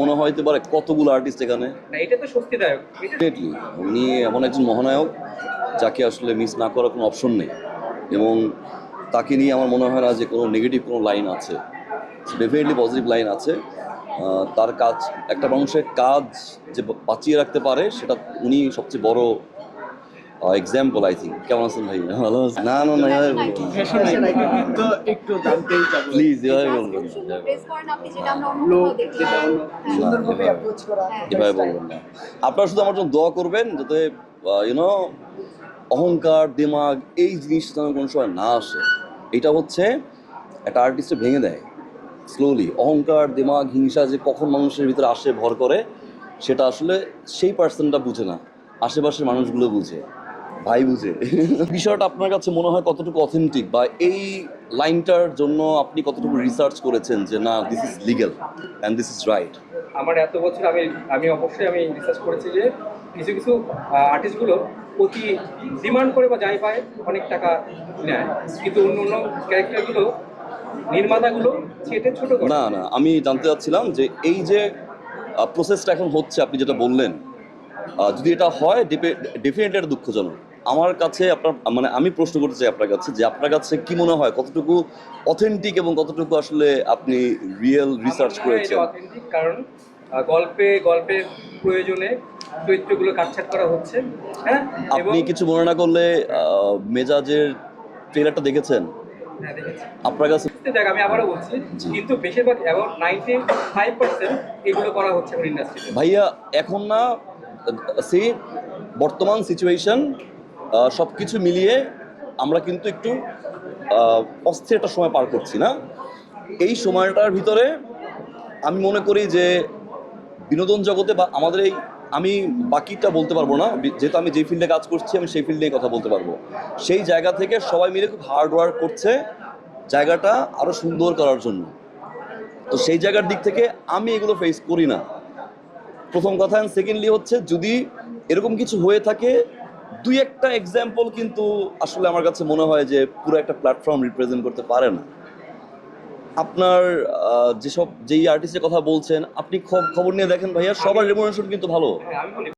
মনে হইতে পারে কতগুলো আর্টিস্ট এখানে? এটা তো স্বস্তিদায়ক। ডেফিনেটলি উনি এমন একজন মহানায়ক যাকে আসলে মিস না করার কোনো অপশন নেই। এবং তাকে নিয়ে আমার মনে হয় না যে কোনো নেগেটিভ কোনো লাইন আছে। ডেফিনেটলি পজিটিভ লাইন আছে। তার কাজ একটা মানুষের কাজ যে বাঁচিয়ে রাখতে পারে সেটা উনি সবচেয়ে বড় এক্সাম্পল আই থিঙ্ক কেমন আছেন ভাই ভালো আছেন? না না। না এভাবে বলবেন তো একটু জানতেই প্লিজ এভাবে হ্যাঁ। এভাবে- অ্যাপ্রোচ হ্যাঁ। এভাবে বলবেন না। আপনারা শুধু আমার জন্য দোয়া করবেন যাতে ইউনো অহংকার দিমাগ এই জিনিসটা যেন কোনো সময় না আসে। এটা হচ্ছে একটা আর্টিস্টে ভেঙে দেয়। স্লোলি অহংকার দিমাগ হিংসা যে কখন মানুষের ভিতরে আসে ভর করে সেটা আসলে সেই পার্সনটা বুঝে না। আশেপাশের মানুষগুলো বুঝে। ভাই বুঝে। বিষয়টা আপনার কাছে মনে হয় কতটুকু অথেন্টিক বা এই লাইনটার জন্য আপনি কতটুকু রিসার্চ করেছেন যে না this is legal and this is right আমার এত বছর আমি আমি অবশ্যই আমি রিসার্চ করেছি যে কিছু কিছু আর্টিস্টগুলো প্রতি ডিমান্ড করে বা যাই পায় অনেক টাকা নেয়। কিন্তু অন্য অন্য ক্যারেক্টারগুলো নির্মাতাগুলো ছেটে ছোট না না আমি জানতে চাচ্ছিলাম যে এই যে প্রসেসটা এখন হচ্ছে আপনি যেটা বললেন যদি এটা হয় ডেফিনেটলি এটা দুঃখজনক। আমার কাছে আপনার মানে আমি প্রশ্ন করতে চাই আপনার কাছে যে আপনার কাছে কি মনে হয় কতটুকু অথেন্টিক এবং কতটুকু আসলে আপনি রিয়েল রিসার্চ করেছেন? অথেন্টিক কারণ গল্পে গল্পের প্রয়োজনে চরিত্রগুলো কাটছাট করা হচ্ছে হ্যাঁ? আপনি কিছু মনে না করলে মেজাজের ট্রেলারটা দেখেছেন? হ্যাঁ আপনার কাছে? দেখ আমি আবারও বলছি কিন্তু বেশিরভাগ অ্যাবাউট নাইনটি ফাইভ পার্সেন্ট এগুলো করা হচ্ছে ইন্ডাস্ট্রিতে ভাইয়া এখন না সে বর্তমান সিচুয়েশন সব কিছু মিলিয়ে আমরা কিন্তু একটু অস্থির একটা সময় পার করছি, না? এই সময়টার ভিতরে আমি মনে করি যে বিনোদন জগতে বা আমাদের এই, আমি বাকিটা বলতে পারব না যেহেতু আমি যে ফিল্ডে কাজ করছি, আমি সেই ফিল্ড কথা বলতে পারব। সেই জায়গা থেকে সবাই মিলে খুব হার্ড ওয়ার্ক করছে জায়গাটা আরও সুন্দর করার জন্য। তো সেই জায়গার দিক থেকে আমি এগুলো ফেস করি না। প্রথম কথা সেকেন্ডলি হচ্ছে যদি এরকম কিছু হয়ে থাকে দুই একটা এক্সাম্পল কিন্তু আসলে আমার কাছে মনে হয় যে পুরো একটা প্ল্যাটফর্ম রিপ্রেজেন্ট করতে পারে না। আপনার যেসব, যেই আর্টিস্টের কথা বলছেন, আপনি খবর নিয়ে দেখেন ভাইয়া, সবার রেমুনেশন কিন্তু ভালো। হ্যাঁ